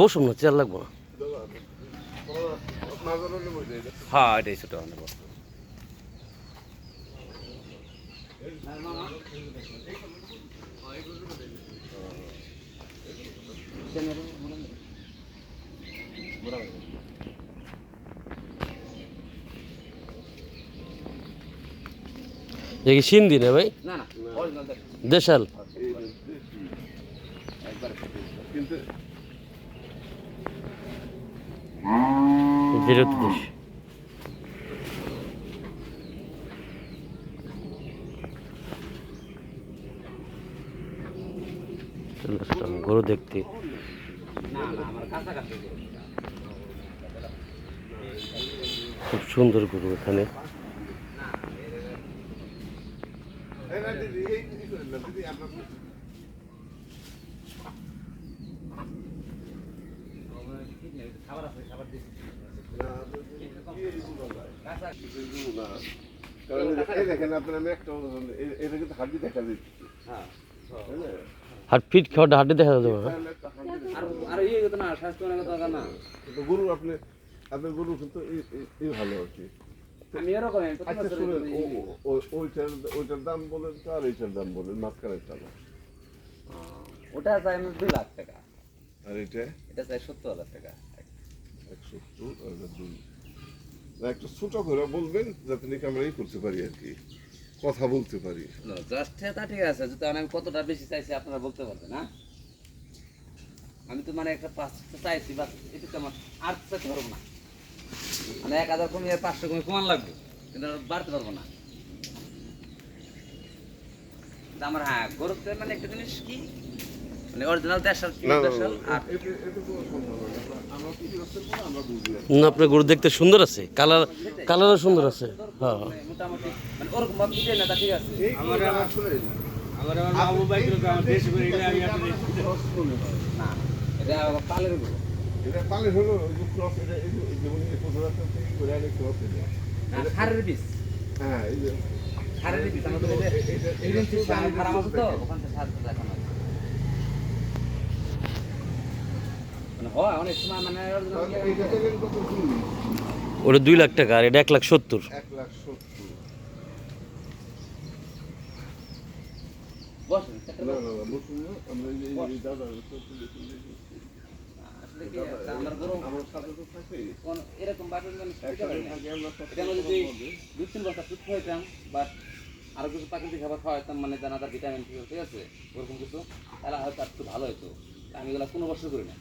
বসুন না চেয়ার লাগবো না। হ্যাঁ এটাই ছোট কি সিন্ধি না ভাই দেশাল। কিন্তু চলে আসলাম গরু দেখতে। না না আমার কাছাকাছি গরু। খুব সুন্দর গরু এখানে দিদি এই এই করেন না দিদি আপনার খাবার আছে খাবার দিচ্ছি দেখেন আপনার আমি একটা এটা কিন্তু হাড্ডি দেখা দিচ্ছে হ্যাঁ আর ফিট খাওয়াটা হাটে দেখা যাবে। হাড্ডি আর আর ইয়ে কথা না স্বাস্থ্য অনেক না গরু আপনি আপনার গরু কিন্তু এই- ভালো আর কি আমি এরকম আচ্ছা ওইটার ওইটার দাম বলেন তো আর এইটার দাম বলেন মাঝখানেরটা না ওটা চাই আমি দুই লাখ টাকা। আর এটা এটা চাই সত্তর হাজার টাকা। একশো দুই। করে বলবেন, যাতে নাকি আমরা এই করতে পারি আর কি, কথা বলতে পারি। ঠিক আছে, যদি আমি কতটা বেশি চাইছি আপনারা বলতে পারবেন না আমি তো মানে একটা পাঁচ চাইছি বাস এটা তো আমার আর চাইতে পারব না। মানে এক হাজার কমিয়ে পাঁচশো কমে কমান লাগবে, কিন্তু বাড়তে পারব না। আমার হ্যাঁ গরুতে মানে একটা জিনিস কি মানে অরিজিনাল দেশাল আর। না আপনার গরু দেখতে সুন্দর আছে কালার কালারও সুন্দর আছে হ্যাঁ মানে মোটামুটি মানে ওরকম ভাবে বুঝে না ঠিক আছে এই গরুটা আসলে আমার ভাই করে আমি। না এটা পালের গরু এটা পালে হলো ওই এটা- এই যেমন এই যে পনেরো হাজার থেকে করে আনে cross এটা। সারের পিস হ্যাঁ, এই যে- সারের আমাদের এই যে তো। সার আছে মানে হয় অনেক সময় মানে তাহলে এইটা দেখেন কত দুই? ওটা দুই লাখ টাকা আর এটা এক লাখ সত্তর। মানে আরও কিছু প্রাকৃতিক খাবার খাওয়াইতাম মানে দানাদার ভিটামিন ঠিক আছে ওরকম কিছু তাহলে হয়তো আর একটু ভালো হতো। আমি এগুলো কোনো বছর করি না